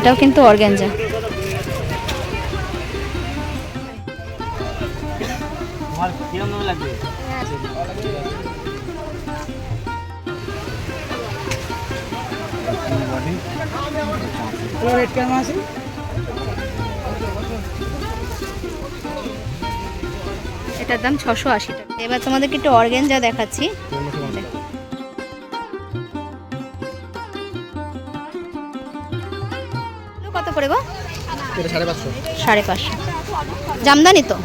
এটাও কিন্তু অর্গ্যানজা এটার দাম ছশো আশি টাকা। এবার তোমাদেরকে একটু অর্গ্যানজা দেখাচ্ছি। করে গো? এটা সাড়ে পাঁচশো। জামদানি তো।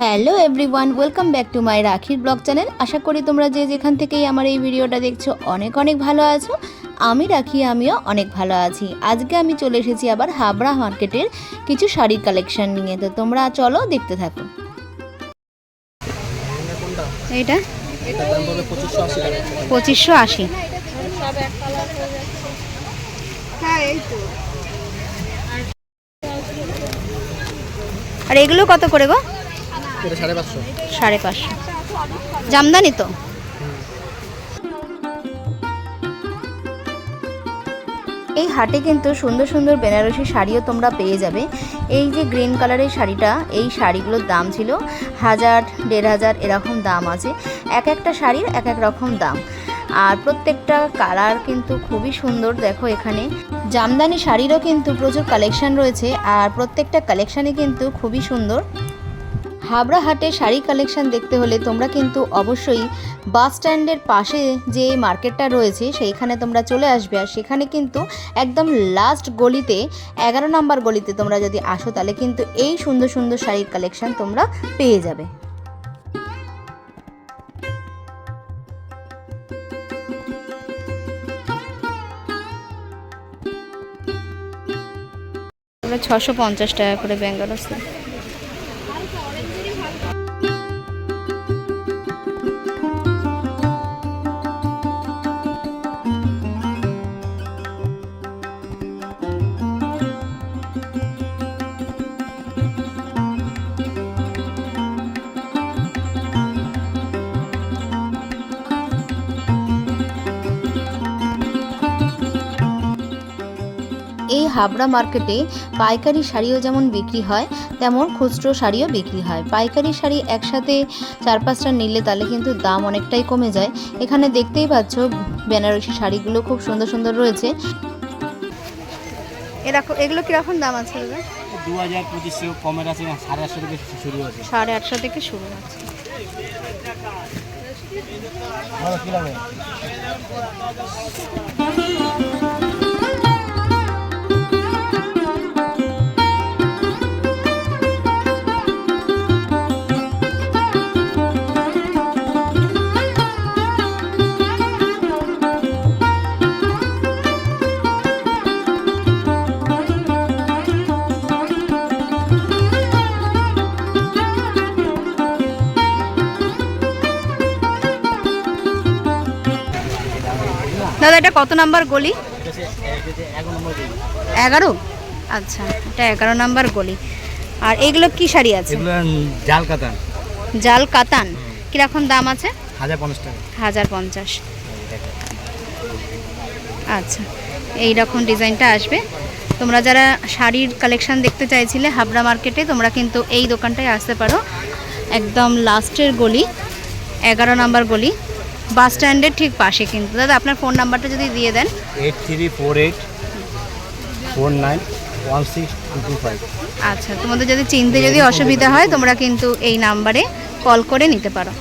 Hello everyone welcome back to my রাখির ব্লগ চ্যানেল আশা করি তোমরা যে যেখান থেকেই আমার এই ভিডিওটা দেখছ অনেক অনেক ভালো আছো। আমি রাখি আমিও অনেক ভালো আছি। আজকে আমি চলে এসেছি আবার হাবড়া মার্কেটের কিছু শাড়ির কালেকশন নিয়ে। তো তোমরা চলো দেখতে থাকো। টাকা। পঁচিশশো আশি। আর এগুলো কত করে গো? সাড়ে পাঁচশো। সাড়ে পাঁচশো। জামদানি তো? এই হাটে কিন্তু সুন্দর সুন্দর বেনারসি শাড়িও তোমরা পেয়ে যাবে। এই যে গ্রিন কালারের শাড়িটা এই শাড়িগুলোর দাম ছিল হাজার দেড় হাজার এরকম দাম আছে। এক একটা শাড়ির এক এক রকম দাম। আর প্রত্যেকটা কালার কিন্তু খুবই সুন্দর, দেখো এখানে। জামদানি শাড়িরও কিন্তু প্রচুর কালেকশন রয়েছে আর প্রত্যেকটা কালেকশানই কিন্তু খুবই সুন্দর। হাবড়া হাটে শাড়ি কালেকশন দেখতে হলে তোমরা কিন্তু অবশ্যই বাস স্ট্যান্ডের পাশে যে মার্কেটটা রয়েছে, সেইখানে তোমরা চলে আসবে। আর সেখানে কিন্তু একদম লাস্ট গলিতে, এগারো নম্বর গলিতে তোমরা যদি আসো, তাহলে কিন্তু এই সুন্দর সুন্দর শাড়ির কালেকশন তোমরা পেয়ে যাবে। ছশো পঞ্চাশ টাকা করে ব্যাঙ্গালোর এই হাবড়া মার্কেটে পাইকারি শাড়িও যেমন বিক্রি হয় তেমন খুচরো শাড়িও বিক্রি হয়। পাইকারি শাড়ি একসাথে চার পাঁচটা নিলে তাহলে কিন্তু দাম অনেকটাই কমে যায়। এখানে দেখতেই পাচ্ছ বেনারসি শাড়িগুলো খুব সুন্দর সুন্দর রয়েছে। এরকম এগুলো কীরকম দাম আছে দু হাজার পঁচিশশো কমের আছে সাড়ে আটশো থেকে শুরু আছে। সাড়ে আটশো থেকে শুরু আছে। ভালো দাদা এটা কত নাম্বার গলি? এগারো? আচ্ছা এটা এগারো নাম্বার গলি। আর এগুলো কি শাড়ি আছে? জাল কাতান। জাল কাতান। কীরকম দাম আছে? হাজার পঞ্চাশ টাকা। হাজার পঞ্চাশ। আচ্ছা এই রকম ডিজাইনটা আসবে। তোমরা যারা শাড়ির কালেকশান দেখতে চাইছিলে হাবড়া মার্কেটে তোমরা কিন্তু এই দোকানটায় আসতে পারো। একদম লাস্টের গলি এগারো নাম্বার গলি। বাস স্ট্যান্ডের ঠিক পাশে কিন্তু। দাদা আপনার ফোন নাম্বারটা যদি দিয়ে দেন। Eight three four eight four nine one six two five আচ্ছা তোমাদের যদি চিনতে যদি অসুবিধা হয় তোমরা কিন্তু এই নাম্বারে কল করে নিতে পারো।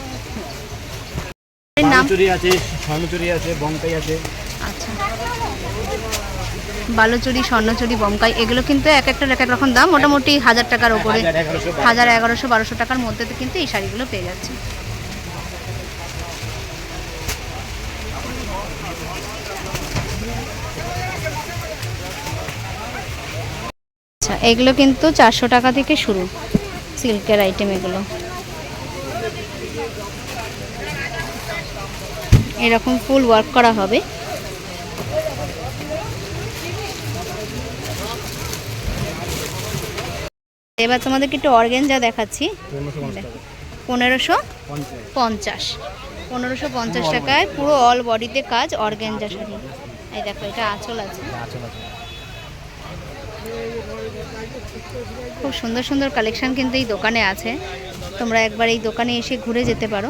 এর নাম? আছে স্বর্ণচুরি আছে বঙ্কাই আছে। আচ্ছা। বালুচুরি স্বর্ণচুরি বমকাই এগুলো কিন্তু এক একটার এক এক রকম দাম। মোটামুটি হাজার টাকার ওপরে হাজার এগারোশো বারোশো টাকার মধ্যে কিন্তু এই শাড়িগুলো পেয়ে যাচ্ছে। আচ্ছা এগুলো কিন্তু চারশো টাকা থেকে শুরু সিল্কের আইটেম এগুলো। এরকম ফুল ওয়ার্ক করা হবে। এবার তোমাদেরকে একটু অর্গেনজা দেখাচ্ছি। পনেরোশো পঞ্চাশ। পনেরোশো পঞ্চাশ টাকায় পুরো অল বডিতে কাজ অর্গেনজা শাড়ি। এই দেখো এটা আঁচল আছে। খুব সুন্দর সুন্দর কালেকশন কিন্তু এই দোকানে আছে। তোমরা একবার এই দোকানে এসে ঘুরে যেতে পারো।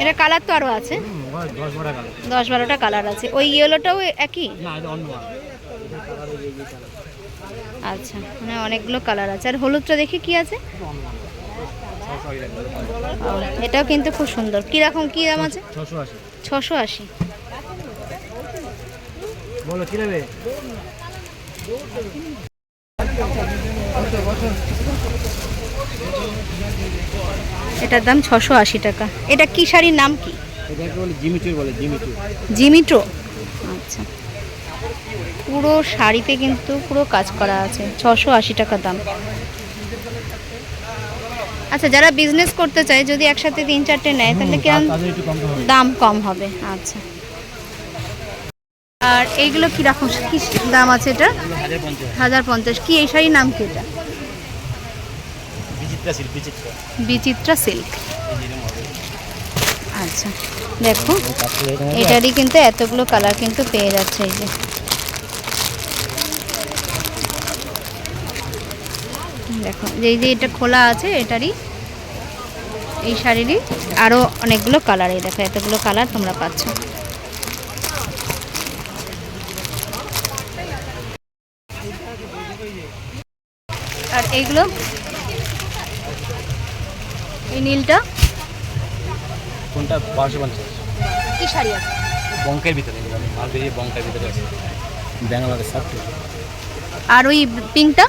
এটা কালার তো আরও আছে। দশ বারোটা কালার। আছে। ওই ইয়েলোটাও একই? আচ্ছা মানে অনেকগুলো কালার আছে। আর হলুদটা দেখি কি আছে? এটাও কিন্তু খুব সুন্দর। কীরকম কী দাম আছে? ছশো আশি। ছশো আশি। বলো কী নেবে? এটার দাম ছশো আশি টাকা। এটা কি শাড়ির নাম কি? জিমিট্রো আচ্ছা। পুরো শাড়িতে কিন্তু পুরো কাজ করা আছে ছশো আশি টাকা দাম। আচ্ছা যারা বিজনেস করতে চায় যদি একসাথে তিন চারটে নেয় তাহলে কিরম তাদের একটু কম হবে। দাম কম হবে? আচ্ছা। আর এইগুলো কীরকম কি দাম আছে এটা? হাজার পঞ্চাশ। কি এই শাড়ির নাম কি এটা? বিচিত্রা সিল্ক আচ্ছা দেখো। এটারই কিন্তু এতগুলো কালার কিন্তু পেয়ে যাচ্ছে এই যে। দেখো এই যে এটা খোলা আছে এটারই এই শাড়িরই আরও অনেকগুলো কালার এই দেখো এতগুলো কালার তোমরা পাচ্ছ। এইগুলো। এই নীলটা। কোনটা? বারোশো পঞ্চাশ। কি শাড়ি আছে? বঙ্কের ভিতরে। মাল বেরিয়ে বঙ্কের ভিতরে আছে ব্যাঙ্গালোরের সব আর ওই পিঙ্কটা?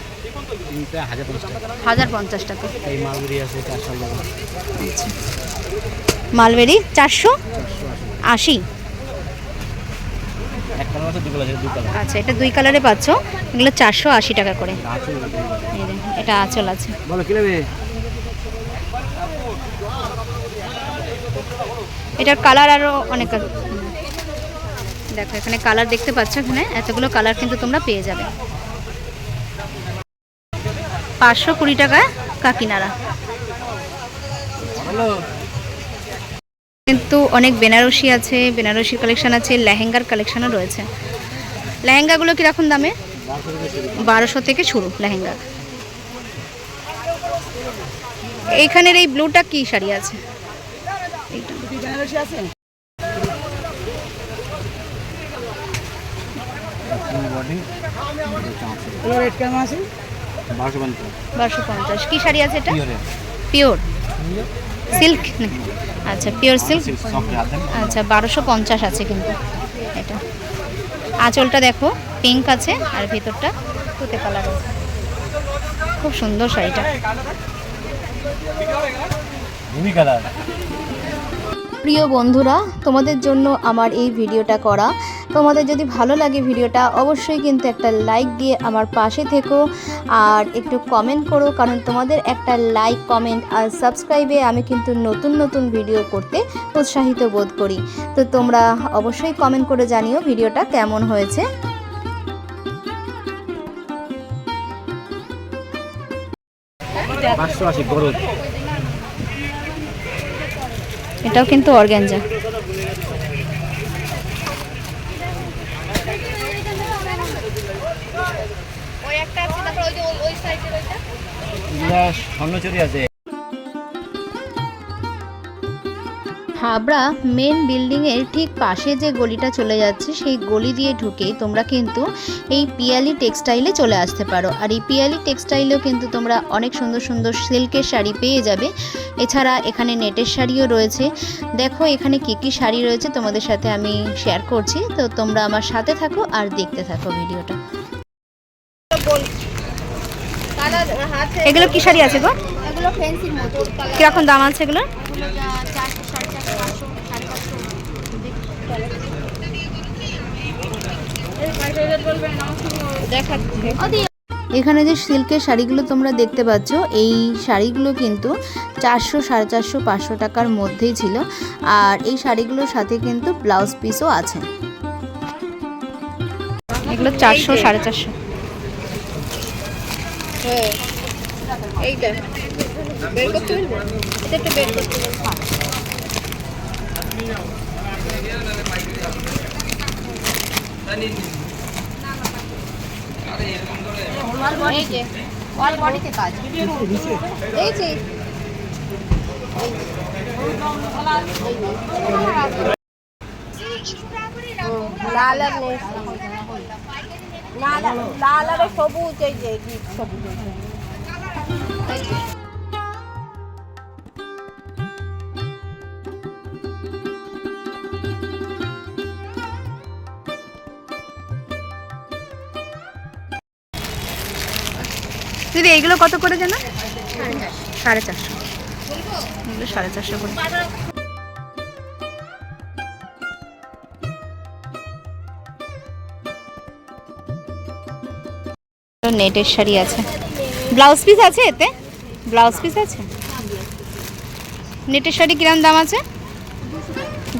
তিনটা হাজার পঞ্চাশ টাকা। হাজার পঞ্চাশ টাকা। এই মাল বেরিয়ে আছে চারশো আচ্ছা। মালবেরি চারশো আশি। আচ্ছা এটা দুই কালারে পাচ্ছ। এগুলো চারশো আশি টাকা করে। এটা আঁচল আছে। বলো কী নেবে? এটার কালার আরও অনেক দেখো এখানে কালার দেখতে পাচ্ছ এখানে? এতগুলো কালার কিন্তু তোমরা পেয়ে যাবে। পাঁচশো কুড়ি টাকা কাকিনারা কিন্তু অনেক বেনারসি আছে বেনারসির কালেকশন আছে লেহেঙ্গার কালেকশনও রয়েছে। লেহেঙ্গাগুলো কীরকম দামে? বারোশো থেকে শুরু লেহেঙ্গা। এইখানের এই ব্লুটা কি শাড়ি আছে? বারোশো পঞ্চাশ। কি শাড়ি আছে এটা? পিওর সিল্ক আচ্ছা পিওর সিল্ক আচ্ছা বারোশো পঞ্চাশ আছে কিন্তু এটা। আঁচলটা দেখো পিঙ্ক আছে আর ভেতরটা তুতে কালার আছে। খুব সুন্দর শাড়িটা। প্রিয় বন্ধুরা, তোমাদের জন্য আমার এই ভিডিওটা করা। তোমাদের যদি ভালো লাগে ভিডিওটা, অবশ্যই কিন্তু একটা লাইক দিয়ে আমার পাশে থেকো। আর একটু কমেন্ট করো, কারণ তোমাদের একটা লাইক কমেন্ট আর সাবস্ক্রাইবে আমি কিন্তু নতুন নতুন ভিডিও করতে উৎসাহিত বোধ করি। তো তোমরা অবশ্যই কমেন্ট করে জানিও ভিডিওটা কেমন হয়েছে। পাঁচশো আশি গরজ এটাও কিন্তু অর্গ্যাঞ্জা স্বর্ণচুরি আছে। হাবড়া মেন বিল্ডিংয়ের ঠিক পাশে যে গলিটা চলে যাচ্ছে সেই গলি দিয়ে ঢুকেই তোমরা কিন্তু এই পিয়ালি টেক্সটাইলে চলে আসতে পারো। আর এই পিয়ালি টেক্সটাইলেও কিন্তু তোমরা অনেক সুন্দর সুন্দর সিল্কের শাড়ি পেয়ে যাবে। এছাড়া এখানে নেটের শাড়িও রয়েছে। দেখো এখানে কী কী শাড়ি রয়েছে তোমাদের সাথে আমি শেয়ার করছি। তো তোমরা আমার সাথে থাকো আর দেখতে থাকো ভিডিওটা। এগুলো কি শাড়ি আছে গো? এগুলো ফ্যান্সির মতো। কীরকম দাম আছে এগুলো এগুলো চারশো সাড়ে চারশো পাঁচশো সাড়ে পাঁচশো এখানে যে সিল্কের শাড়িগুলো তোমরা দেখতে পাচ্ছ এই শাড়িগুলো কিন্তু চারশো সাড়ে চারশো পাঁচশো টাকার মধ্যেই ছিল। আর এই শাড়িগুলোর সাথে কিন্তু ব্লাউজ পিসও আছে। এগুলো চারশো সাড়ে চারশো। এইটা। বের করতে পারব? এটা বের করতে এই যে অল বডিতে কাজ এই যে লাল আর নেই লাল লাল আর সবুজ এই যে সবুজ এইগুলো কত করে জানো? সাড়ে চারশো। এগুলো সাড়ে চারশো করে। নেটের শাড়ি আছে। ব্লাউজ পিস আছে এতে? ব্লাউজ পিস আছে? নেটের শাড়ি কিরম দাম আছে?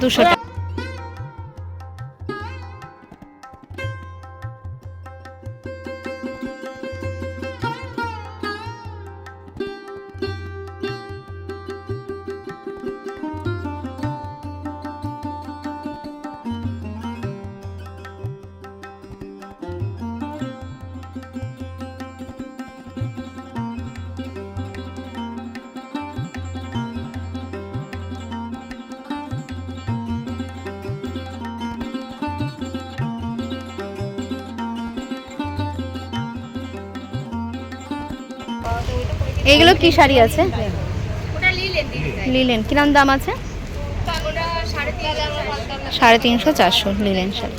দুশো টাকা। এইগুলো কি শাড়ি আছে? লিলেন কিরম দাম আছে? সাড়ে তিনশো চারশো। লিলেন শাড়ি।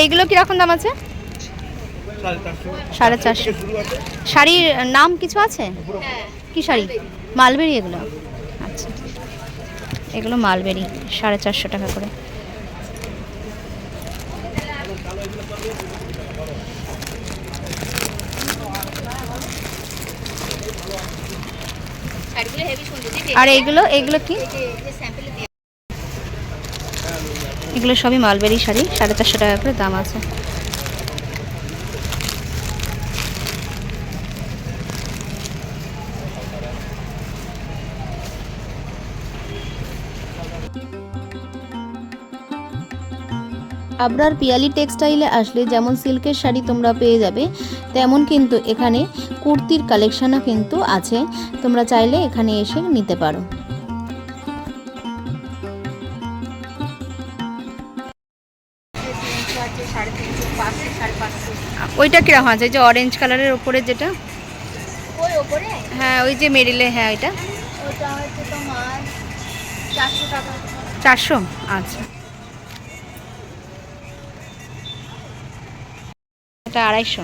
এইগুলো কীরকম দাম আছে? সাড়ে চারশো। শাড়ির নাম কিছু আছে? কি শাড়ি? মালবেরি এগুলো? আচ্ছা। এগুলো মালবেরি সাড়ে চারশো টাকা করে। আর এইগুলো এইগুলো কি এই যে যে স্যাম্পলে দিয়ে এগুলো সবই মালবেরি শাড়ি, সাড়ে চারশো টাকা করে দাম আছে। আবরার পিয়ালি টেক্সটাইলে আসলে যেমন সিল্কের শাড়ি তোমরা পেয়ে যাবে, তেমন কিন্তু এখানে কুর্তির কালেকশনও কিন্তু আছে। তোমরা চাইলে এখানে এসে নিতে পারো। ওইটা কীরকম আছে? যে অরেঞ্জ কালারের ওপরে যেটা? হ্যাঁ ওই যে মেরিলে হ্যাঁ ওইটা। ওটা হচ্ছে তোমার চারশো টাকা। চারশো? আচ্ছা। এটা আড়াইশো।